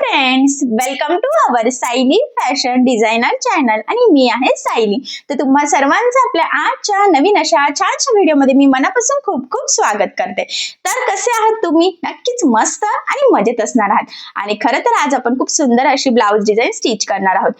Friends welcome to our Sayali fashion designer channel आणि मी आहे सायली तर तुम्हा सर्वांचं आपल्या आजच्या नवीन अशा छानशा व्हिडिओमध्ये मी मनापासून खूप खूप स्वागत करते. तर कसे आहात तुम्ही? नक्कीच मस्त आणि मजेत असणार आहात. आणि खरं तर आज आपण खूप सुंदर अशी ब्लाऊज डिझाईन स्टिच करणार आहोत.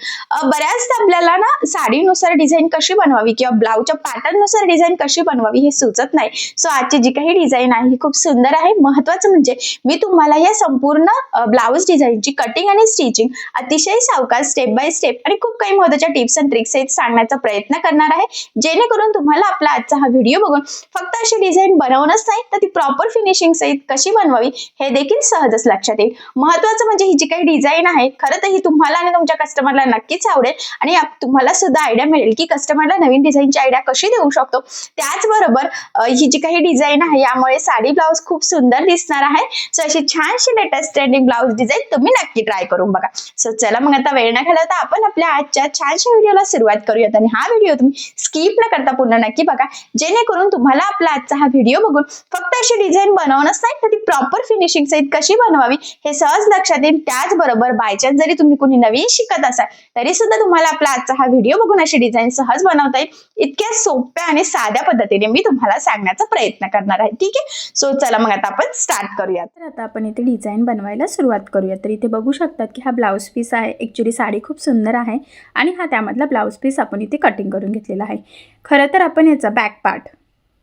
बऱ्याचदा आपल्याला ना साडीनुसार डिझाईन कशी बनवावी किंवा ब्लाऊजच्या पॅटर्ननुसार डिझाईन कशी बनवावी हे सुचत नाही. सो आजची जी काही डिझाईन आहे ही खूप सुंदर आहे. महत्वाचं म्हणजे मी तुम्हाला या संपूर्ण ब्लाऊज डिझाईनची कटिंग आणि स्टिचिंग अतिशय सावकाश स्टेप बाय स्टेप आणि खूप काही महत्त्वाच्या टिप्स अँड ट्रिक्स आहेत सांगण्याचा प्रयत्न करणार आहे. जेणेकरून तुम्हाला आपला आजचा हा व्हिडिओ बघून फक्त अशी डिझाईन बनवणंच नाही तर ती प्रॉपर फिनिशिंग सहित कशी बनवावी हे देखील सहजच लक्षात येईल. महत्वाचं म्हणजे ही जी काही डिझाईन आहे खरं तर ही तुम्हाला आणि तुमच्या कस्टमरला नक्कीच आवडेल आणि तुम्हाला सुद्धा आयडिया मिळेल की कस्टमरला नवीन डिझाईनची आयडिया कशी देऊ शकतो. त्याचबरोबर ही जी काही डिझाईन आहे यामुळे साडी ब्लाऊज खूप सुंदर दिसणार आहे. सो अशी छानशी लेटेस्ट ट्रेंडिंग ब्लाऊज डिझाईन तुम्ही नक्की ट्राय करून बघा. सो चला मग आता वेळ न घालवता आपण आपल्या आजच्या छानशा व्हिडिओला सुरुवात करूयात. आणि हा व्हिडिओ तुम्ही स्किप न करता पूर्ण नक्की बघा. जेणेकरून तुम्हाला आपला आजचा हा व्हिडिओ बघून फक्त अशी डिझाईन बनवणंच नाही तर ती प्रॉपर फिनिशिंग सहित कशी बनवावी हे सहज लक्षात येईल. त्याचबरोबर बायचान्स जरी तुम्ही कुणी नवीन शिकत असाल तरी सुद्धा तुम्हाला आपला आजचा हा व्हिडिओ बघून अशी डिझाईन सहज बनवता येईल. इतक्या सोप्या आणि साध्या पद्धतीने मी तुम्हाला सांगण्याचा प्रयत्न करणार आहे. ठीक आहे? सो चला मग आता आपण स्टार्ट करूयात. तर आता आपण इथे डिझाईन बनवायला सुरुवात करूया तर इथे बघू शकतात की हा ब्लाऊज पीस आहे. ॲक्च्युली साडी खूप सुंदर आहे आणि हा त्यामधला ब्लाऊज पीस आपण इथे कटिंग करून घेतलेला आहे. खरं तर आपण याचा बॅक पार्ट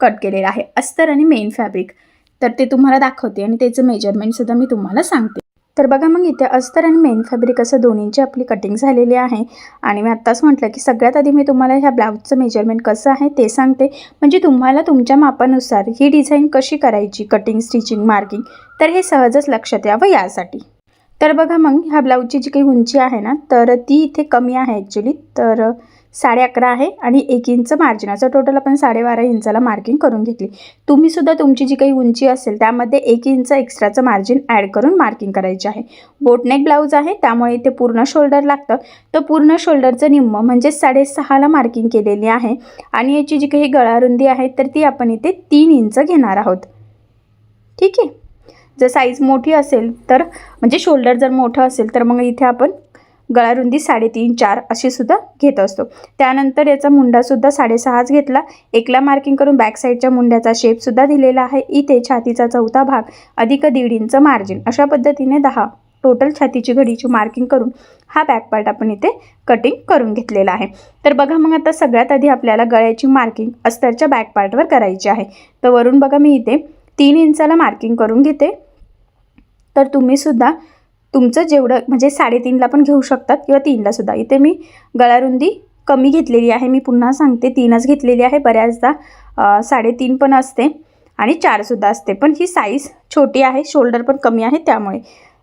कट केलेला आहे. अस्तर आणि मेन फॅब्रिक तर ते तुम्हाला दाखवते आणि त्याचं मेजरमेंटसुद्धा मी तुम्हाला सांगते. तर बघा मग इथे अस्तर आणि मेन फॅब्रिक असं दोन्हींची आपली कटिंग झालेली आहे. आणि मी आत्ताच म्हटलं की सगळ्यात आधी मी तुम्हाला ह्या ब्लाऊजचं मेजरमेंट कसं आहे ते सांगते. म्हणजे तुम्हाला तुमच्या मापानुसार ही डिझाईन कशी करायची? कटिंग स्टिचिंग मार्किंग तर हे सहजच लक्षात यावं यासाठी. तर बघा मग ह्या ब्लाऊजची जी काही उंची आहे ना तर ती इथे कमी आहे ॲक्च्युली तर साडे अकरा आहे आणि एक इंच मार्जिन असं टोटल आपण साडेबारा इंचाला मार्किंग करून घेतली. तुम्हीसुद्धा तुमची जी काही उंची असेल त्यामध्ये एक इंच एक्स्ट्राचं मार्जिन ॲड करून मार्किंग करायची आहे. बोटनेक ब्लाऊज आहे त्यामुळे इथे पूर्ण शोल्डर लागतं. तर पूर्ण शोल्डरचं निम्म म्हणजे साडेसहाला मार्किंग केलेली आहे. आणि याची जी काही गळारुंदी आहे तर ती आपण इथे तीन इंच घेणार आहोत. ठीक आहे? जर साईज मोठी असेल तर म्हणजे शोल्डर जर मोठं असेल तर मग इथे आपण गळारुंदी साडेतीन चार अशी सुद्धा घेत असतो. त्यानंतर याचा मुंडासुद्धा साडेसहाच घेतला. एकला मार्किंग करून बॅक साईडच्या मुंड्याचा शेपसुद्धा दिलेला आहे. इथे छातीचा चौथा भाग अधिक दीड इंच मार्जिन अशा पद्धतीने दहा टोटल छातीची घडीची मार्किंग करून हा बॅक पार्ट आपण इथे कटिंग करून घेतलेला आहे. तर बघा मग आता सगळ्यात आधी आपल्याला गळ्याची मार्किंग अस्तरच्या बॅक पार्टवर करायची आहे. तर वरून बघा मी इथे तीन इंचाला मार्किंग करून घेते. तर तुम्हीसुद्धा तुमचं जेवढं म्हणजे साडेतीनला पण घेऊ शकतात किंवा तीनलासुद्धा इथे मी गळारुंदी कमी घेतलेली आहे. मी पुन्हा सांगते तीनच घेतलेली आहे. बऱ्याचदा साडेतीन पण असते आणि चारसुद्धा असते. पण ही साईज छोटी आहे शोल्डर पण कमी आहे त्यामुळे.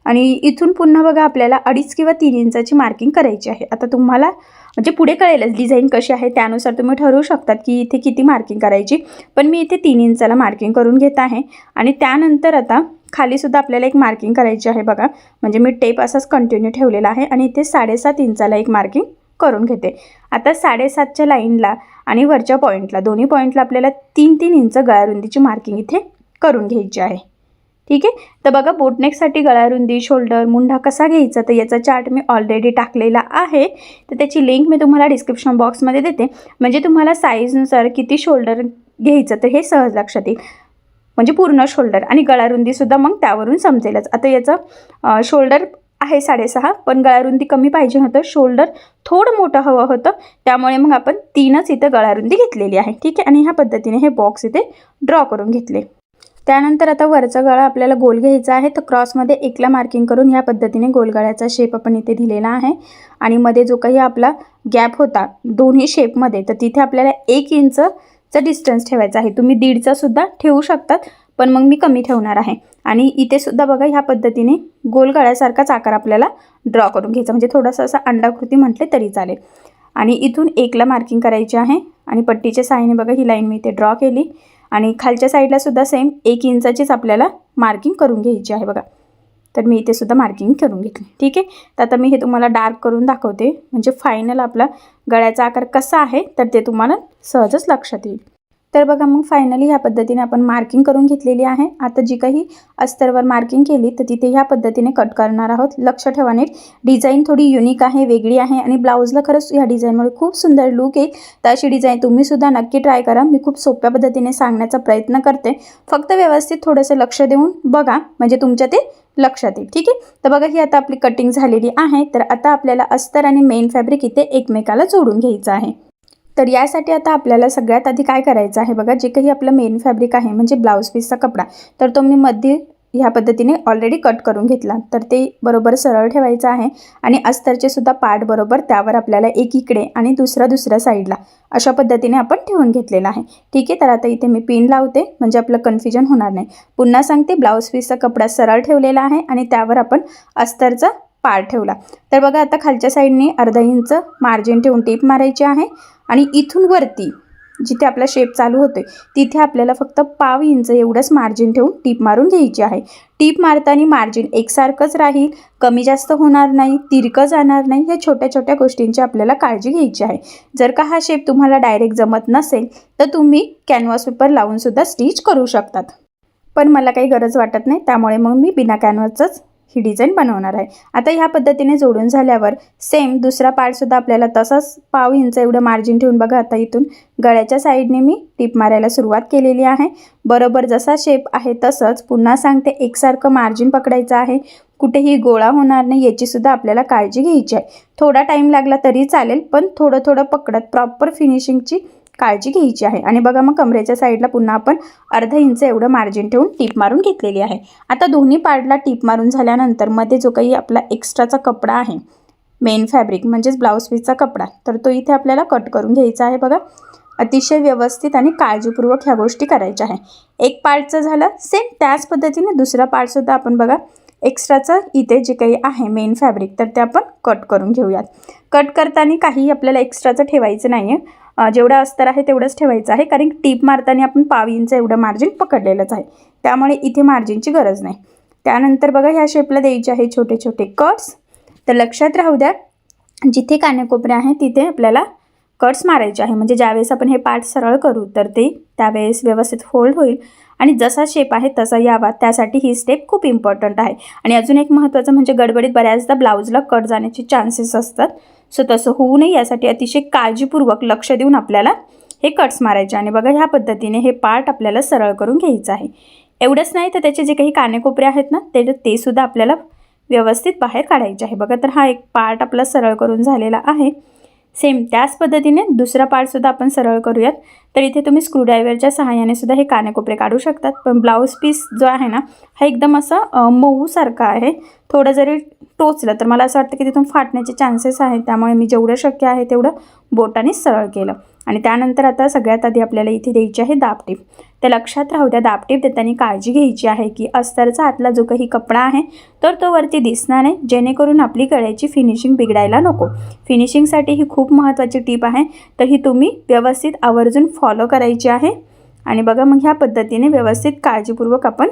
आणि इथून पुन्हा बघा आपल्याला अडीच किंवा तीन इंचाची मार्किंग करायची आहे. आता तुम्हाला म्हणजे पुढे कळेलच डिझाईन कशी आहे. त्यानुसार तुम्ही ठरवू शकतात की इथे किती मार्किंग करायची. पण मी इथे तीन इंचाला मार्किंग करून घेत आहे. आणि त्यानंतर आता खालीसुद्धा आपल्याला एक मार्किंग करायची आहे बघा. म्हणजे मी टेप असाच कंटिन्यू ठेवलेला आहे आणि इथे साडेसात इंचाला एक मार्किंग करून घेते. आता साडेसातच्या लाईनला आणि वरच्या पॉईंटला दोन्ही पॉईंटला आपल्याला तीन तीन इंच गळारुंदीची मार्किंग इथे करून घ्यायची आहे. ठीक आहे? तर बघा बोटनेकसाठी गळारुंदी शोल्डर मुंढा कसा घ्यायचा? तर याचा चार्ट मी ऑलरेडी टाकलेला आहे. तर त्याची लिंक मी तुम्हाला डिस्क्रिप्शन बॉक्समध्ये देते. म्हणजे तुम्हाला साईजनुसार किती शोल्डर घ्यायचं तर हे सहज लक्षात येईल. म्हणजे पूर्ण शोल्डर आणि गळारुंदीसुद्धा मग त्यावरून समजेलच. आता याचं शोल्डर आहे साडेसहा पण गळारुंदी कमी पाहिजे होतं. शोल्डर थोडं मोठं हवं होतं. त्यामुळे मग आपण तीनच इथं गळारुंदी घेतलेली आहे. ठीक आहे? आणि ह्या पद्धतीने हे बॉक्स इथे ड्रॉ करून घेतले. त्यानंतर आता वरचा गळा आपल्याला गोल घ्यायचा आहे. तर क्रॉसमध्ये एकला मार्किंग करून ह्या पद्धतीने गोलगळ्याचा शेप आपण इथे दिलेला आहे. आणि मध्ये जो काही आपला गॅप होता दोन्ही शेपमध्ये तर तिथे आपल्याला एक इंच चा डिस्टन्स ठेवायचा आहे. तुम्ही दीडचा सुद्धा ठेवू शकतात पण मग मी कमी ठेवणार आहे. आणि इथे सुद्धा बघा ह्या पद्धतीने गोल गळ्यासारखाच आकार आपल्याला ड्रॉ करून घ्यायचा. म्हणजे थोडासा असा अंडाकृती म्हटले तरी चालेल. आणि इथून एकला मार्किंग करायची आहे. आणि पट्टीच्या साईने बघा ही लाईन मी इथे ड्रॉ केली. आणि खालच्या साईडला सुद्धा सेम एक इंचाचीच आपल्याला मार्किंग करून घ्यायची आहे बघा. तर मी इथे सुद्धा मार्किंग करून घेतली. ठीक आहे? तर आता मी हे तुम्हाला डार्क करून दाखवते. म्हणजे फायनल आपला गळ्याचा आकार कसा आहे तर ते तुम्हाला सहजच लक्षात येईल. तर बघा मग फायनली ह्या पद्धतीने आपण मार्किंग करून घेतलेली आहे. आता जी काही अस्तरवर मार्किंग केली तर तिथे ह्या पद्धतीने कट करणार आहोत. लक्ष ठेवा नीट. डिझाईन थोडी युनिक आहे वेगळी आहे आणि ब्लाऊजला खरंच ह्या डिझाईनमुळे खूप सुंदर लुक येईल. तर अशी डिझाईन तुम्हीसुद्धा नक्की ट्राय करा. मी खूप सोप्या पद्धतीने सांगण्याचा प्रयत्न करते. फक्त व्यवस्थित थोडंसं लक्ष देऊन बघा. म्हणजे तुमच्या ते लक्षात येईल. ठीक आहे? तर बघा ही आता आपली कटिंग झालेली आहे. तर आता आपल्याला अस्तर आणि मेन फॅब्रिक इथे एकमेकाला जोडून घ्यायचं आहे. तर यासाठी आता आपल्याला सगळ्यात आधी काय करायचं आहे बघा जे काही आपलं मेन फॅब्रिक आहे म्हणजे ब्लाऊज पीसचा कपडा तर तो मी मध्ये ह्या पद्धतीने ऑलरेडी कट करून घेतला. तर ते बरोबर सरळ ठेवायचं आहे आणि अस्तरचे सुद्धा पार्ट बरोबर त्यावर आपल्याला एक इकडे आणि दुसरा दुसऱ्या साईडला अशा पद्धतीने आपण ठेवून घेतलेला आहे. ठीक आहे तर आता इथे मी पिन लावते म्हणजे आपलं कन्फ्युजन होणार नाही. पुन्हा सांगते ब्लाऊज पीसचा कपडा सरळ ठेवलेला आहे आणि त्यावर आपण अस्तरचा पार ठेवला. तर बघा आता खालच्या साईडने अर्धा इंच मार्जिन ठेवून टीप मारायची आहे आणि इथून वरती जिथे आपला शेप चालू होतोय तिथे आपल्याला फक्त पाव इंच एवढंच मार्जिन ठेवून टीप मारून घ्यायची आहे. टीप मारताना मार्जिन एकसारखंच राहील कमी जास्त होणार नाही तिरकं जाणार नाही या छोट्या छोट्या गोष्टींची आपल्याला काळजी घ्यायची आहे. जर का हा शेप तुम्हाला डायरेक्ट जमत नसेल तर तुम्ही कॅनव्हास पेपर लावूनसुद्धा स्टिच करू शकतात. पण मला काही गरज वाटत नाही त्यामुळे मग मी बिना कॅनव्हासच ही डिझाईन बनवणार आहे. आता ह्या पद्धतीने जोडून झाल्यावर सेम दुसरा पार्टसुद्धा आपल्याला तसंच पाव इंच एवढं मार्जिन ठेवून बघा. आता इथून गळ्याच्या साईडने मी टीप मारायला सुरुवात केलेली आहे. बरोबर जसा शेप आहे तसंच पुन्हा सांगते एकसारखं मार्जिन पकडायचं आहे. कुठेही गोळा होणार नाही याचीसुद्धा आपल्याला काळजी घ्यायची आहे. थोडा टाईम लागला तरी चालेल पण थोडं थोडं पकडत प्रॉपर फिनिशिंगची काळजी घ्यायची आहे. आणि बघा मग कमरेच्या साईडला पुन्हा आपण अर्धा इंच एवढं मार्जिन ठेवून टीप मारून घेतलेली आहे. आता दोन्ही पार्टला टीप मारून झाल्यानंतरमध्ये जो काही आपला एक्स्ट्राचा कपडा आहे मेन फॅब्रिक म्हणजेच ब्लाऊज पीसचा कपडा तर तो इथे आपल्याला कट करून घ्यायचा आहे बघा. अतिशय व्यवस्थित आणि काळजीपूर्वक ह्या गोष्टी करायच्या आहे. एक पार्टचं झालं सेम त्याच पद्धतीने दुसरा पार्टसुद्धा आपण बघा एक्स्ट्राचं इथे जे काही आहे मेन फॅब्रिक तर ते आपण कट करून घेऊयात. कट करताना काही आपल्याला एक्स्ट्राचं ठेवायचं नाही आहे जेवढं अस्तर आहे तेवढंच ठेवायचं आहे. कारण टीप मारताना आपण पाव इंच एवढं मार्जिन पकडलेलंच आहे. त्यामुळे इथे मार्जिनची गरज नाही. त्यानंतर बघा ह्या शेपला द्यायचे आहे छोटे छोटे कट्स तर लक्षात राहू द्या जिथे कानेकोपरे आहे तिथे आपल्याला कट्स मारायचे आहे. म्हणजे ज्यावेळेस आपण हे पार्ट सरळ करू तर ते त्यावेळेस व्यवस्थित फोल्ड होईल. आणि जसा शेप आहे तसा यावा. त्यासाठी ही स्टेप खूप इम्पॉर्टंट आहे. आणि अजून एक महत्त्वाचं म्हणजे गडबडीत बऱ्याचदा ब्लाऊजला कट जाण्याचे चान्सेस असतात. सो तसं होऊ नये. यासाठी अतिशय काळजीपूर्वक लक्ष देऊन आपल्याला हे कट्स मारायचे आणि बघा ह्या पद्धतीने हे पार्ट आपल्याला सरळ करून घ्यायचं आहे. एवढंच नाही तर त्याचे जे काही कानेकोपरे आहेत ना ते ते सुद्धा आपल्याला व्यवस्थित बाहेर काढायचे आहे. बघा तर हा एक पार्ट आपला सरळ करून झालेला आहे. सेम त्याच पद्धतीने दुसरा पार्टसुद्धा आपण सरळ करूयात. तर इथे तुम्ही स्क्रूड्रायव्हरच्या सहाय्याने सुद्धा हे कानेकोपरे काढू शकतात. पण ब्लाऊज पीस जो आहे ना हा एकदम असा मऊसारखा आहे. थोडं जरी टोचलं तर मला असं वाटतं की तिथून फाटण्याचे चान्सेस आहेत. त्यामुळे मी जेवढं शक्य आहे तेवढं बोटाने सरळ केलं. आणि त्यानंतर आता सगळ्यात आधी आपल्याला इथे द्यायची आहे दाबटीप तर लक्षात राहू द्या दाबटीप देताना काळजी घ्यायची आहे की अस्तरचा आतला जो काही कपडा आहे तर तो वरती दिसणार नाही जेणेकरून आपली गळ्याची फिनिशिंग बिघडायला नको. फिनिशिंगसाठी ही खूप महत्त्वाची टीप आहे तर ही तुम्ही व्यवस्थित आवर्जून फॉलो करायची आहे. आणि बघा मग ह्या पद्धतीने व्यवस्थित काळजीपूर्वक आपण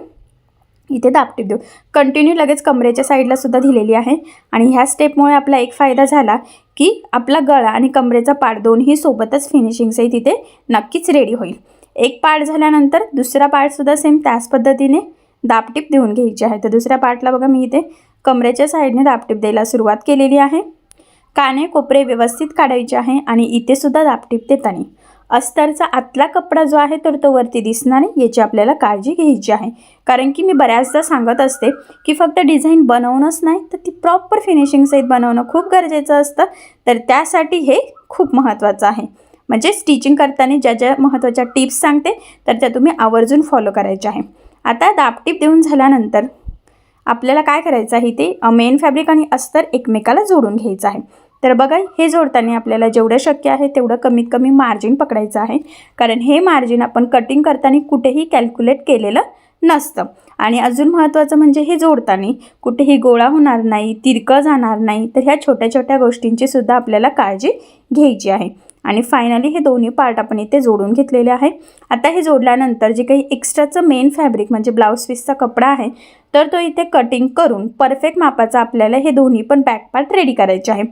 इथे दापटीप देऊ. कंटिन्यू लगेच कमरेच्या साईडला सुद्धा दिलेली आहे. आणि ह्या स्टेपमुळे आपला एक फायदा झाला की आपला गळा आणि कमरेचा पाठ दोन्ही सोबतच फिनिशिंगसही तिथे नक्कीच रेडी होईल. एक पार्ट झाल्यानंतर दुसरा पार्टसुद्धा सेम त्याच पद्धतीने दापटीप देऊन घ्यायची आहे. तर दुसऱ्या पार्टला बघा मी इथे कमरेच्या साईडने दापटीप द्यायला सुरुवात केलेली आहे. काने कोपरे व्यवस्थित काढायचे आहे आणि इथेसुद्धा दापटीप देताना. अस्तरचा आतला कपडा जो आहे तर तो वरती दिसणार नाही. याची आपल्याला काळजी घ्यायची आहे. कारण की मी बऱ्याचदा सांगत असते की फक्त डिझाईन बनवणंच नाही तर ती प्रॉपर फिनिशिंग सहित बनवणं खूप गरजेचं असतं. तर त्यासाठी हे खूप महत्त्वाचं आहे. म्हणजे स्टिचिंग करताना ज्या ज्या महत्त्वाच्या टिप्स सांगते तर त्या तुम्ही आवर्जून फॉलो करायच्या आहे. आता दाबटीप देऊन झाल्यानंतर आपल्याला काय करायचं आहे ते मेन फॅब्रिक आणि अस्तर एकमेकाला जोडून घ्यायचं आहे. तर बघा हे जोडताना आपल्याला जेवढं शक्य आहे तेवढं कमीत कमी मार्जिन पकडायचं आहे. कारण हे मार्जिन आपण कटिंग करताना कुठेही कॅल्क्युलेट केलेलं नसतं. आणि अजून महत्त्वाचं म्हणजे हे जोडताना कुठेही गोळा होणार नाही तिरकं जाणार नाही तर ह्या छोट्या छोट्या गोष्टींची सुद्धा आपल्याला काळजी घ्यायची आहे. आणि फायनली हे दोन्ही पार्ट आपण इथे जोडून घेतलेले आहे. आता हे जोडल्यानंतर जे काही एक्स्ट्राचं मेन फॅब्रिक म्हणजे ब्लाऊज पीसचा कपडा आहे तर तो इथे कटिंग करून परफेक्ट मापाचा आपल्याला हे दोन्ही पण बॅक पार्ट रेडी करायचे आहे.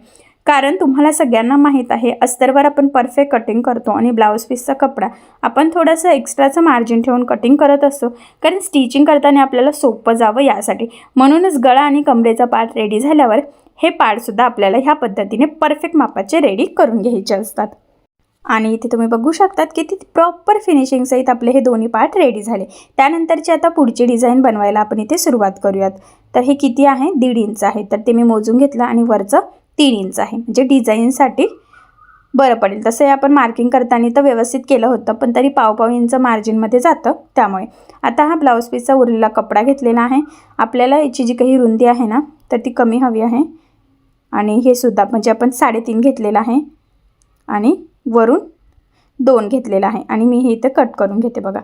कारण तुम्हाला सगळ्यांना माहीत आहे अस्तरवर आपण परफेक्ट कटिंग करतो आणि ब्लाऊज पीसचा कपडा. आपण थोडंसं एक्स्ट्राचं मार्जिन ठेवून कटिंग करत असतो कारण स्टिचिंग करताना आपल्याला सोपं जावं यासाठी. म्हणूनच गळा आणि कमरेचा पार्ट रेडी झाल्यावर हे पार्टसुद्धा आपल्याला ह्या पद्धतीने परफेक्ट मापाचे रेडी करून घ्यायचे असतात. आणि इथे तुम्ही बघू शकतात की ती प्रॉपर फिनिशिंग सहित आपले हे दोन्ही पार्ट रेडी झाले. त्यानंतरची आता पुढची डिझाईन बनवायला आपण इथे सुरुवात करूयात. तर हे किती आहे? दीड इंच आहे. तर ते मी मोजून घेतलं आणि वरचं तीन इंच आहे. म्हणजे डिझाईनसाठी बरं पडेल. तसं हे आपण मार्किंग करताना तर व्यवस्थित केलं होतं पण तरी पाव पाव इंच मार्जिनमध्ये जातं त्यामुळे. आता हा ब्लाऊज पीसचा उरलेला कपडा घेतलेला आहे. आपल्याला याची जी काही रुंदी आहे ना तर ती कमी हवी आहे. आणि हे सुद्धा म्हणजे आपण साडेतीन घेतलेलं आहे. आणि वरून दोन घेतलेलं आहे. आणि मी हे इथं कट करून घेते बघा.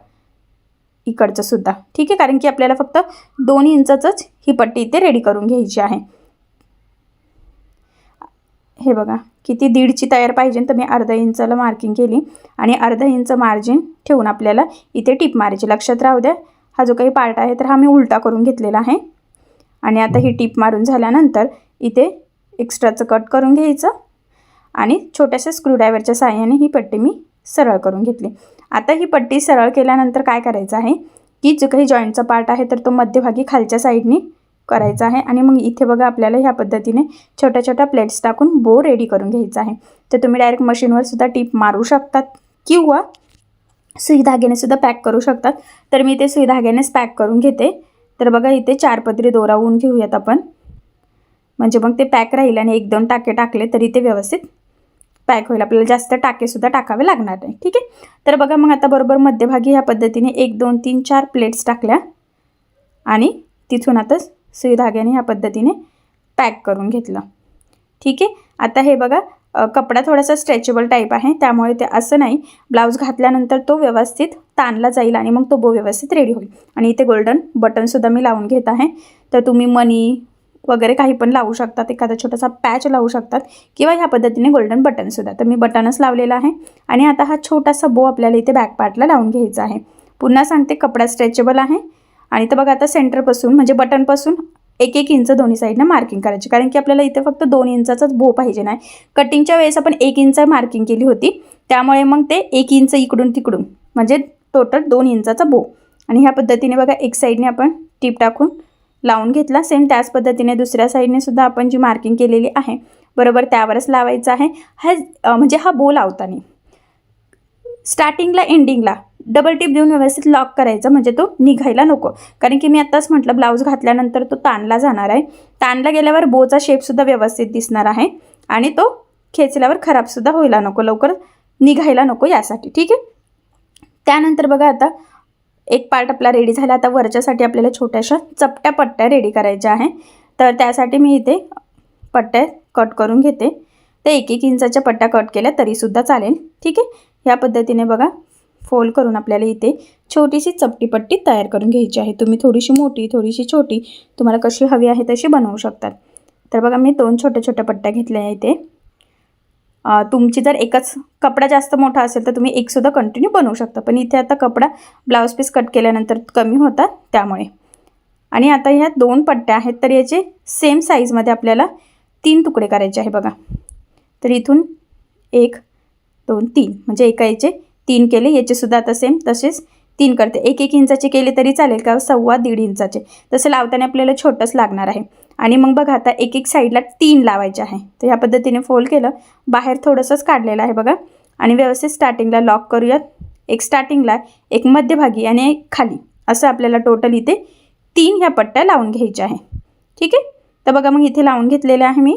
इकडचं सुद्धा. ठीक आहे? कारण की आपल्याला फक्त दोन इंचाचंच ही पट्टी इथे रेडी करून घ्यायची आहे. हे बघा किती दीडची तयार पाहिजे तर मी अर्धा इंचाला मार्किंग केली आणि अर्धा इंच मार्जिन ठेवून आपल्याला इथे टिप मारायची. लक्षात राहू द्या हा जो काही पार्ट आहे तर हा मी उलटा करून घेतलेला आहे. आणि आता ही टिप मारून झाल्यानंतर इथे एक्स्ट्राचं कट करून घ्यायचं आणि छोट्याशा स्क्रूड्रायव्हरच्या साहाय्याने ही पट्टी मी सरळ करून घेतली. आता ही पट्टी सरळ केल्यानंतर काय करायचं आहे की जो काही जॉईंटचा पार्ट आहे तर तो मध्यभागी खालच्या साईडनी करायचा आहे. आणि मग इथे बघा आपल्याला ह्या पद्धतीने छोट्या छोट्या प्लेट्स टाकून बो रेडी करून घ्यायचा आहे. तर तुम्ही डायरेक्ट मशीनवर सुद्धा टीप मारू शकतात किंवा सुई धाग्याने सुद्धा पॅक करू शकतात. तर मी ते सुई धाग्यानेच पॅक करून घेते. तर बघा इथे चार पदरी दोरावून घेऊयात आपण. म्हणजे मग ते पॅक राहील आणि एक दोन टाके टाकले तरी ते व्यवस्थित पॅक होईल. आपल्याला जास्त टाकेसुद्धा टाकावे लागणार नाही. ठीक आहे? तर बघा मग आता बरोबर मध्यभागी ह्या पद्धतीने एक दोन तीन चार प्लेट्स टाकल्या. आणि तिथून आता सुई धाग्याने ह्या पद्धतीने पॅक करून घेतलं. ठीक आहे? आता हे बघा कपडा थोडासा स्ट्रेचेबल टाईप आहे त्यामुळे ते असं नाही. ब्लाऊज घातल्यानंतर तो व्यवस्थित ताणला जाईल आणि मग तो बो व्यवस्थित रेडी होईल. आणि इथे गोल्डन बटनसुद्धा मी लावून घेत आहे. तर तुम्ही मनी वगैरे काही पण लावू शकतात एखादा छोटासा पॅच लावू शकतात किंवा ह्या पद्धतीने गोल्डन बटनसुद्धा तर मी बटनच लावलेला आहे. आणि आता हा छोटासा बो आपल्याला इथे बॅक पार्टला लावून घ्यायचा आहे. पुन्हा सांगते कपडा स्ट्रेचेबल आहे. आणि तर बघा आता सेंटरपासून म्हणजे बटनपासून एक एक इंच दोन्ही साईडनं मार्किंग करायची. कारण की आपल्याला इथे फक्त दोन इंचाचाच बो पाहिजे नाही. कटिंगच्या वेळेस आपण एक इंच मार्किंग केली होती. त्यामुळे मग ते एक इंच इकडून तिकडून म्हणजे टोटल दोन इंचाचा बो आणि ह्या पद्धतीने बघा एक साईडने आपण टीप टाकून लावून घेतला. सेम त्याच पद्धतीने दुसऱ्या साईडने सुद्धा आपण जी मार्किंग केलेली आहे बरोबर त्यावरच लावायचं आहे. हा म्हणजे हा बो लावताना. स्टार्टिंगला एंडिंगला डबल टिप देऊन व्यवस्थित लॉक करायचा म्हणजे तो निघायला नको. कारण की मी आत्ताच म्हटलं ब्लाऊज घातल्यानंतर तो ताणला जाणार आहे. ताणला गेल्यावर बोचा शेपसुद्धा व्यवस्थित दिसणार आहे. आणि तो खेचल्यावर खराबसुद्धा व्हायला नको लवकर निघायला नको यासाठी ठीक आहे? त्यानंतर बघा आता एक पार्ट आपला रेडी झाला. आता वरच्यासाठी आपल्याला छोट्याशा चपट्या पट्ट्या रेडी करायच्या आहे. तर त्यासाठी मी इथे पट्ट्या कट करून घेते. ते एक एक इंचाच्या पट्ट्या कट केल्या तरीसुद्धा चालेल ठीक आहे? ह्या पद्धतीने बघा. फोल्ड करून आपल्याला इथे छोटीशी चपटी पट्टी तयार करून घ्यायची आहे. तुम्ही थोडीशी मोठी थोडीशी छोटी तुम्हाला कशी हवी आहे तशी बनवू शकतात. तर बघा मी दोन छोट्या छोट्या पट्ट्या घेतल्या आहे इथे. तुमची जर एकच कपडा जास्त मोठा असेल तर तुम्ही एकसुद्धा कंटिन्यू बनवू शकता. पण इथे आता कपडा ब्लाऊज पीस कट केल्यानंतर कमी होतात त्यामुळे. आणि आता ह्या दोन पट्ट्या आहेत तर याचे सेम साईजमध्ये आपल्याला तीन तुकडे करायचे आहे बघा. तर इथून एक दोन तीन. म्हणजे एका याचे तीन केले याचेसुद्धा आता सेम तसेच तीन करते. एक एक इंचाचे केले तरी चालेल का? सव्वा दीड इंचाचे. तसं लावताना आपल्याला छोटंच लागणार आहे. आणि मग बघा आता एक एक साईडला तीन लावायचे आहे. तर ह्या पद्धतीने फोल्ड केलं. बाहेर थोडंसंच काढलेलं आहे बघा. आणि व्यवस्थित स्टार्टिंगला लॉक करूयात. एक स्टार्टिंगला एक मध्यभागी आणि एक खाली. असं आपल्याला टोटल इथे तीन ह्या पट्ट्या लावून घ्यायच्या आहे. ठीक आहे? तर बघा मग इथे लावून घेतलेले आहे मी.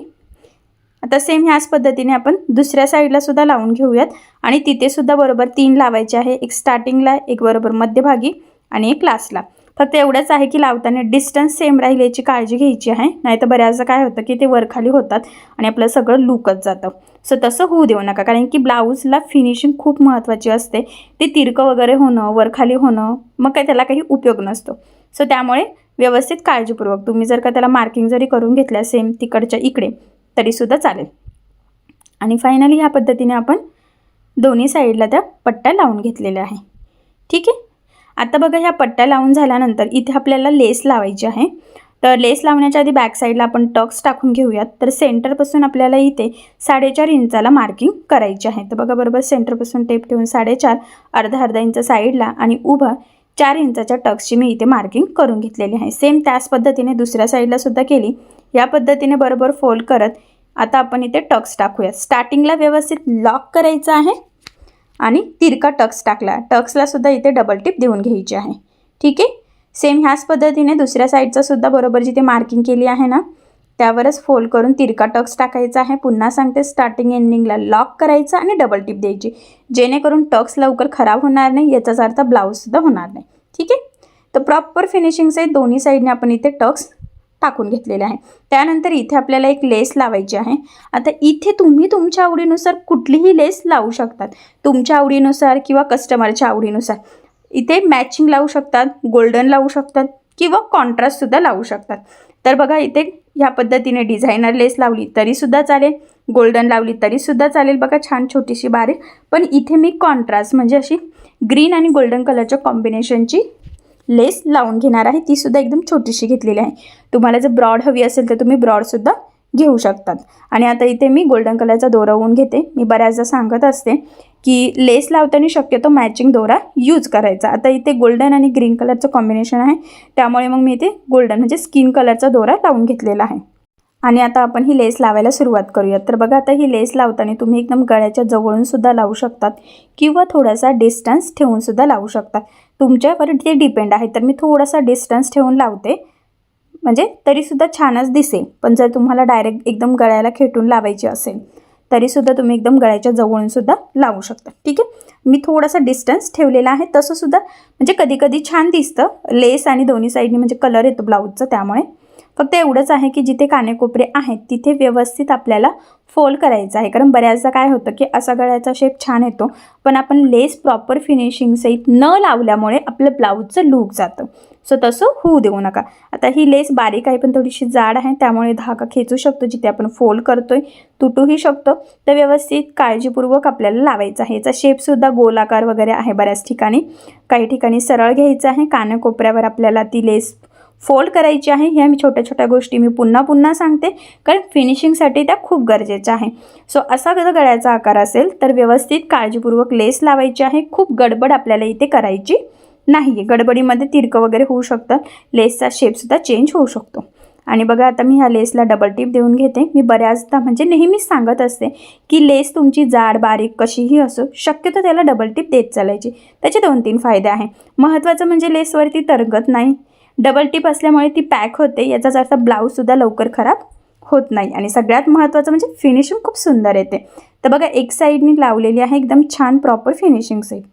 आता सेम ह्याच पद्धतीने आपण दुसऱ्या साईडला सुद्धा लावून घेऊयात. आणि तिथे सुद्धा बरोबर तीन लावायचे आहे. एक स्टार्टिंगला एक बरोबर मध्यभागी आणि एक लास्टला फक्त एवढंच आहे की लावताना डिस्टन्स सेम राहील याची काळजी घ्यायची आहे. नाही तर बऱ्याचदा काय होतं की ते वरखाली होतात आणि आपलं सगळं लुकच जातं. सो तसं होऊ देऊ नका. कारण की ब्लाऊजला फिनिशिंग खूप महत्त्वाची असते. ते तिरकं वगैरे होणं वरखाली होणं मग काय त्याला काही उपयोग नसतो. सो त्यामुळे व्यवस्थित काळजीपूर्वक तुम्ही जर का त्याला मार्किंग जरी करून घेतल्या सेम तिकडच्या इकडे तरीसुद्धा चालेल. आणि फायनली ह्या पद्धतीने आपण दोन्ही साईडला त्या पट्ट्या लावून घेतलेल्या आहे. ठीक आहे? आता बघा ह्या पट्ट्या लावून झाल्यानंतर इथे आपल्याला लेस लावायची आहे. तर लेस लावण्याच्या आधी बॅक साईडला आपण टक्स टाकून घेऊयात. तर सेंटरपासून आपल्याला इथे साडेचार इंचाला मार्किंग करायची आहे. तर बघा बरोबर सेंटरपासून टेप ठेवून साडेचार अर्धा अर्धा इंच साईडला आणि उभं चार इंचाच्या टक्सची मी इथे मार्किंग करून घेतलेली आहे. सेम त्याच पद्धतीने दुसऱ्या साईडला सुद्धा केली. या पद्धतीने बरोबर फोल्ड करत आता आपण इथे टक्स टाकूया. स्टार्टिंगला व्यवस्थित लॉक करायचं आहे आणि तिरका टक्स टाकला. टक्सला सुद्धा इथे डबल टिप देऊन घ्यायची आहे. ठीक आहे? सेम ह्याच पद्धतीने दुसऱ्या साईडचा सुद्धा बरोबर जिथे मार्किंग केली आहे ना त्यावरच फोल्ड करून तिरका टक्स टाकायचा आहे. पुन्हा सांगते स्टार्टिंग एंडिंगला लॉक करायचं आणि डबल टिप द्यायची. जेणेकरून टक्स लवकर खराब होणार नाही याचाच अर्थ ब्लाऊजसुद्धा होणार नाही. ठीक आहे? तर प्रॉपर फिनिशिंगचे दोन्ही साईडने आपण इथे टक्स टाकून घेतलेले आहे. त्यानंतर इथे आपल्याला एक लेस लावायची आहे. आता इथे तुम्ही तुमच्या आवडीनुसार कुठलीही लेस लावू शकतात. तुमच्या आवडीनुसार किंवा कस्टमरच्या आवडीनुसार. इथे मॅचिंग लावू शकतात गोल्डन लावू शकतात किंवा कॉन्ट्रास्टसुद्धा लावू शकतात. तर बघा इथे ह्या पद्धतीने डिझायनर लेस लावली तरीसुद्धा चालेल. गोल्डन लावली तरीसुद्धा चालेल. बघा छान छोटीशी बारीक. पण इथे मी कॉन्ट्रास्ट म्हणजे अशी ग्रीन आणि गोल्डन कलरच्या कॉम्बिनेशनची लेस लावून घेणार आहे. तीसुद्धा एकदम छोटीशी घेतलेली आहे. तुम्हाला जर ब्रॉड हवी असेल तर तुम्ही ब्रॉडसुद्धा घेऊ शकतात. आणि आता इथे मी गोल्डन कलरचा दोरा होऊन घेते. मी बऱ्याचदा सांगत असते की लेस लावताना शक्यतो मॅचिंग दोरा यूज करायचा. आता इथे गोल्डन आणि ग्रीन कलरचं कॉम्बिनेशन आहे. त्यामुळे मग मी इथे गोल्डन म्हणजे स्किन कलरचा दोरा लावून घेतलेला आहे. आणि आता आपण ही लेस लावायला सुरुवात करूयात. तर बघा आता ही लेस लावताना तुम्ही एकदम गळ्याच्या जवळून सुद्धा लावू शकतात किंवा थोडासा डिस्टन्स ठेवून सुद्धा लावू शकतात. तुमच्यावर ते डिपेंड आहे. तर मी थोडासा डिस्टन्स ठेवून लावते. म्हणजे तरीसुद्धा छानच दिसेल. पण जर तुम्हाला डायरेक्ट एकदम गळ्याला खेटून लावायची असेल तरीसुद्धा तुम्ही एकदम गळ्याच्या जवळून सुद्धा लावू शकता. ठीक आहे? मी थोडासा डिस्टन्स ठेवलेला आहे. तसंसुद्धा म्हणजे कधीकधी छान दिसतं. लेस आणि दोन्ही साईडनी म्हणजे कलर येतो ब्लाऊजचं त्यामुळे फक्त एवढंच आहे की जिथे कानेकोपरे आहेत तिथे व्यवस्थित आपल्याला फोल्ड करायचं आहे. कारण बऱ्याचदा काय होतं की असा गळ्याचा शेप छान येतो पण आपण लेस प्रॉपर फिनिशिंग सहित न लावल्यामुळे आपलं ब्लाऊजचं लूक जातं. सो तसं होऊ देऊ नका. आता ही लेस बारीक आहे पण थोडीशी जाड आहे त्यामुळे धागा खेचू शकतो जिथे आपण फोल्ड करतोय तुटूही शकतो. तर व्यवस्थित काळजीपूर्वक आपल्याला लावायचं आहे. याचा शेपसुद्धा गोलाकार वगैरे आहे बऱ्याच ठिकाणी. काही ठिकाणी सरळ घ्यायचं आहे. कानाकोपऱ्यावर आपल्याला ती लेस फोल्ड करायची आहे. ह्या मी छोट्या छोट्या गोष्टी मी पुन्हा पुन्हा सांगते. कारण फिनिशिंगसाठी त्या खूप गरजेच्या आहे. सो असा जर गळ्याचा आकार असेल तर व्यवस्थित काळजीपूर्वक लेस लावायची आहे. खूप गडबड आपल्याला इथे करायची नाही आहे गडबडीमध्ये तिरकं वगैरे होऊ शकतं लेसचा शेपसुद्धा चेंज होऊ शकतो. आणि बघा आता मी ह्या लेसला डबल टिप देऊन घेते. मी बऱ्याचदा म्हणजे नेहमीच सांगत असते की लेस तुमची जाड बारीक कशीही असो शक्यतो त्याला डबल टिप देत चालायची. त्याचे दोन तीन फायदे आहे. महत्त्वाचं म्हणजे लेसवरती तरंगत नाही. डबल टिप असल्यामुळे ती पॅक होते. याचाच अर्थ ब्लाऊजसुद्धा लवकर खराब होत नाही. आणि सगळ्यात महत्त्वाचं म्हणजे फिनिशिंग खूप सुंदर येते. तर बघा एक साईडनी लावलेली आहे एकदम छान प्रॉपर फिनिशिंग साईड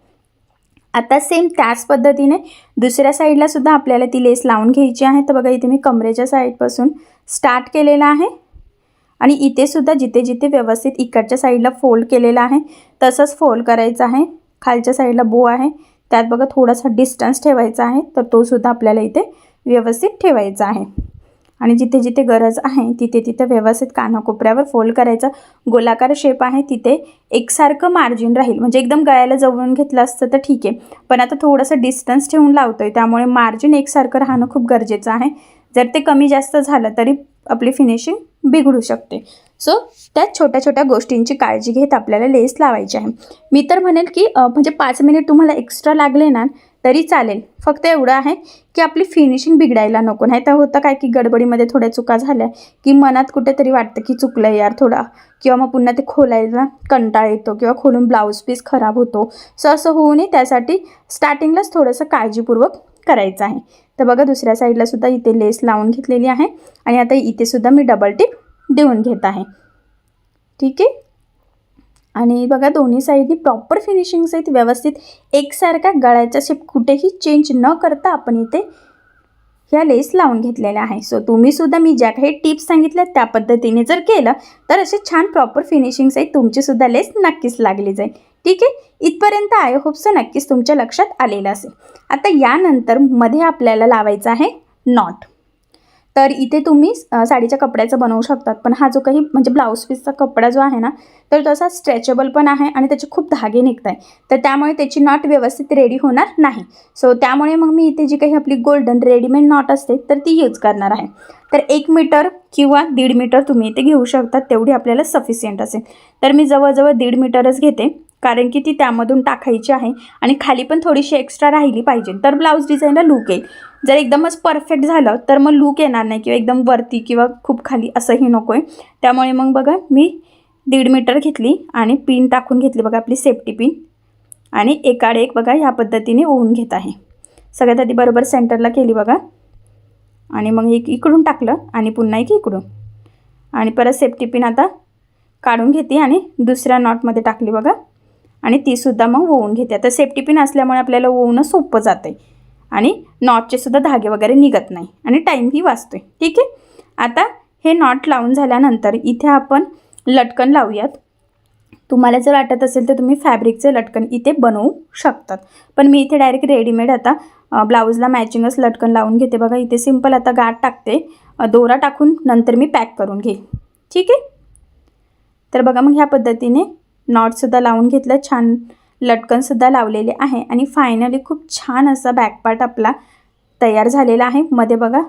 आता सेम त्याच पद्धतीने दुसऱ्या साईडला सुद्धा आपल्याला ती लेस लावून घ्यायची आहे. तर बघा इथे मी कमरेच्या साईडपासून स्टार्ट केलेला आहे. आणि इथे सुद्धा जिथे जिथे व्यवस्थित इकडच्या साईडला फोल्ड केलेला आहे तसंच फोल्ड करायचं आहे. खालच्या साईडला बो आहे. त्यात बघा थोडासा डिस्टन्स ठेवायचा आहे तर तोसुद्धा आपल्याला इथे व्यवस्थित ठेवायचा आहे. आणि जिथे जिथे गरज आहे तिथे तिथे व्यवस्थित कानाकोपऱ्यावर फोल्ड करायचा. गोलाकार शेप आहे तिथे एकसारखं मार्जिन राहील. म्हणजे एकदम गळ्याला जवळून घेतलं असतं तर ठीक आहे. पण आता थोडंसं डिस्टन्स ठेवून लावतोय त्यामुळे मार्जिन एकसारखं राहणं खूप गरजेचं आहे. जर ते कमी जास्त झालं तरी आपली फिनिशिंग बिघडू शकते. सो त्या छोट्या छोट्या गोष्टींची काळजी घेत आपल्याला लेस लावायची आहे. मी तर म्हणेल की म्हणजे पाच मिनिट तुम्हाला एक्स्ट्रा लागले ना तरी चालेल. फक्त एवढं आहे की आपली फिनिशिंग बिघडायला नको. नाही तर होतं काय की गडबडीमध्ये थोड्या चुका झाल्या की मनात कुठेतरी वाटतं की चुकलं यार थोडा. किंवा मग पुन्हा ते खोलायला कंटाळ येतो किंवा खोलून ब्लाऊज पीस खराब होतो. सो असं होऊ नये त्यासाठी स्टार्टिंगलाच थोडंसं काळजीपूर्वक करायचं आहे. तर बघा दुसऱ्या साईडला सुद्धा इथे लेस लावून घेतलेली आहे. आणि आता इथे सुद्धा मी डबल टिप देऊन घेत आहे. ठीक आहे? आणि बघा दोन्ही साईडनी प्रॉपर फिनिशिंग सहित व्यवस्थित एकसारख्या गळ्याचा शेप कुठेही चेंज न करता आपण इथे ह्या लेस लावून घेतलेल्या आहे. सो तुम्ही सुद्धा मी ज्या काही टिप्स सांगितल्या त्या पद्धतीने जर केलं तर असे छान प्रॉपर फिनिशिंग सहित तुमची सुद्धा लेस नक्कीच लागली जाईल. ठीक आहे? इथपर्यंत आय होप सो नक्कीच तुमच्या लक्षात आलेलं असेल. आता यानंतरमध्ये आपल्याला लावायचं आहे नॉट तर इथे तुम्ही साडीच्या कपड्याचं बनवू शकतात पण हा जो काही म्हणजे ब्लाऊज पीसचा कपडा जो आहे ना तर तसा स्ट्रेचेबल पण आहे आणि त्याचे खूप धागे निघत आहे तर त्यामुळे त्याची नॉट व्यवस्थित रेडी होणार नाही. सो त्यामुळे मग मी इथे जी काही आपली गोल्डन रेडीमेड नॉट असते तर ती यूज करणार आहे. तर एक मीटर किंवा दीड मीटर तुम्ही इथे घेऊ शकतात तेवढी आपल्याला सफिशियंट असेल. तर मी जवळजवळ दीड मीटरच घेते. कारण की ती त्यामधून टाकायची आहे आणि खाली पण थोडीशी एक्स्ट्रा राहिली पाहिजे. तर ब्लाऊज डिझाईनला लूक येईल. जर एकदमच परफेक्ट झालं तर मग लूक येणार नाही किंवा एकदम वरती किंवा खूप खाली असंही नको आहे त्यामुळे मग बघा मी दीड मीटर घेतली आणि पिन टाकून घेतली बघा आपली सेफ्टी पिन आणि एकाड एक बघा ह्या पद्धतीने ओवून घेत आहे. सगळ्यात आधी बरोबर सेंटरला केली बघा. आणि मग एक इकडून टाकलं आणि पुन्हा एक इकडून. आणि परत सेफ्टी पिन आता काढून घेते आणि दुसऱ्या नॉटमध्ये टाकली बघा. आणि तीसुद्धा मग ओवून घेते. आता सेफ्टी पिन असल्यामुळे आपल्याला ओवणं सोपं जातं आहे आणि नॉटचे सुद्धा धागे वगैरे निघत नाही. आणि टाईमही वाचतो आहे ठीक आहे? आता हे नॉट लावून झाल्यानंतर इथे आपण लटकन लावूयात. तुम्हाला जर वाटत असेल तर तुम्ही फॅब्रिकचे लटकन इथे बनवू शकतात. पण मी इथे डायरेक्ट रेडीमेड आता ब्लाऊजला मॅचिंगच लटकन लावून घेते बघा. इथे सिंपल आता गाठ टाकते. दोरा टाकून नंतर मी पॅक करून घेईन. ठीक आहे? तर बघा मग ह्या पद्धतीने नॉटसुद्धा लावून घेतलं. छान लटकनसुद्धा लावलेले आहे. आणि फायनली खूप छान असा बॅकपार्ट आपला तयार झालेला आहे. मध्ये बघा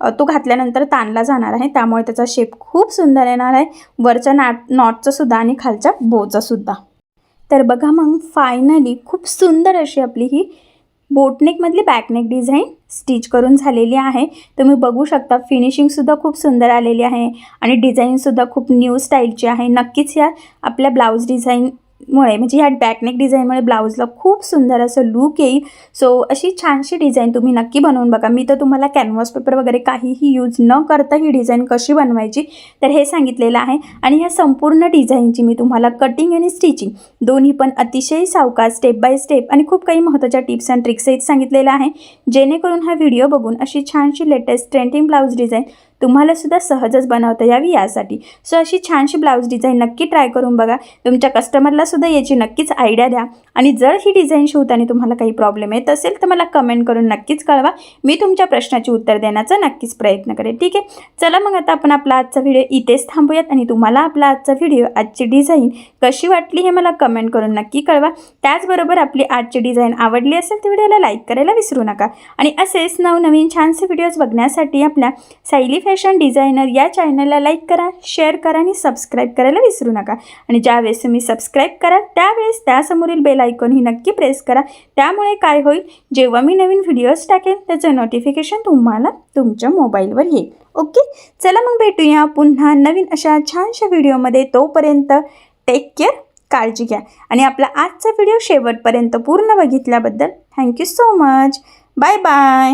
तो घातल्यानंतर ताणला जाणार आहे. त्यामुळे त्याचा शेप खूप सुंदर येणार आहे. वरच्या नाट नॉटचासुद्धा आणि खालच्या बोचासुद्धा तर बघा मग फायनली खूप सुंदर अशी आपली ही बोटनेकमधली बॅकनेक डिझाईन स्टिच करून झालेली आहे. तुम्ही बघू शकता फिनिशिंगसुद्धा खूप सुंदर आलेली आहे आणि डिझाईनसुद्धा खूप न्यू स्टाईलची आहे. नक्कीच या आपल्या ब्लाऊज डिझाईन मुळे म्हणजे ह्या बॅकनेक डिझाईनमुळे ब्लाऊजला खूप सुंदर असं लूक येईल. सो अशी छानशी डिझाईन तुम्ही नक्की बनवून बघा. मी तर तुम्हाला कॅनव्हास पेपर वगैरे काहीही यूज न करता ही डिझाईन कशी बनवायची तर हे सांगितलेलं आहे. आणि ह्या संपूर्ण डिझाईनची मी तुम्हाला कटिंग आणि स्टिचिंग दोन्ही पण अतिशय सावकाश स्टेप बाय स्टेप आणि खूप काही महत्त्वाच्या टिप्स अँड ट्रिक्सही सांगितलेलं आहे. जेणेकरून हा व्हिडिओ बघून अशी छानशी लेटेस्ट ट्रेंडिंग ब्लाऊज डिझाईन तुम्हाला सुद्धा सहजच बनवता यावी यासाठी. सो अशी छानशी ब्लाऊज डिझाईन नक्की ट्राय करून बघा. तुमच्या कस्टमरला सुद्धा याची नक्कीच आयडिया द्या. आणि जर ही डिझाईन शिवताना तुम्हाला काही प्रॉब्लेम येत असेल तर मला कमेंट करून नक्कीच कळवा. मी तुमच्या प्रश्नाची उत्तर देण्याचा नक्कीच प्रयत्न करेन. ठीक आहे? चला मग आता आपण आपला आजचा व्हिडिओ इथेच थांबूयात आणि तुम्हाला आपला आजचा व्हिडिओ आजची डिझाईन कशी वाटली हे मला कमेंट करून नक्की कळवा. त्याचबरोबर आपली आजची डिझाईन आवडली असेल तर व्हिडिओला लाईक करायला विसरू नका. आणि असेच नवनवीन छानसे व्हिडिओज बघण्यासाठी आपल्या सायली फॅशन डिझायनर या चॅनलला लाईक करा शेअर करा आणि सबस्क्राईब करायला विसरू नका. आणि ज्यावेळेस तुम्ही सबस्क्राईब करा त्यावेळेस त्यासमोरील बेल आयकॉन ही नक्की प्रेस करा. त्यामुळे काय होईल? जेव्हा मी नवीन व्हिडिओज टाकेन त्याचं नोटिफिकेशन तुम्हाला तुमच्या मोबाईलवर येईल. ओके चला मग भेटूया पुन्हा नवीन अशा छानशा व्हिडिओमध्ये तोपर्यंत टेक केअर काळजी घ्या. आणि आपला आजचा व्हिडिओ शेवटपर्यंत पूर्ण बघितल्याबद्दल thank you so much bye bye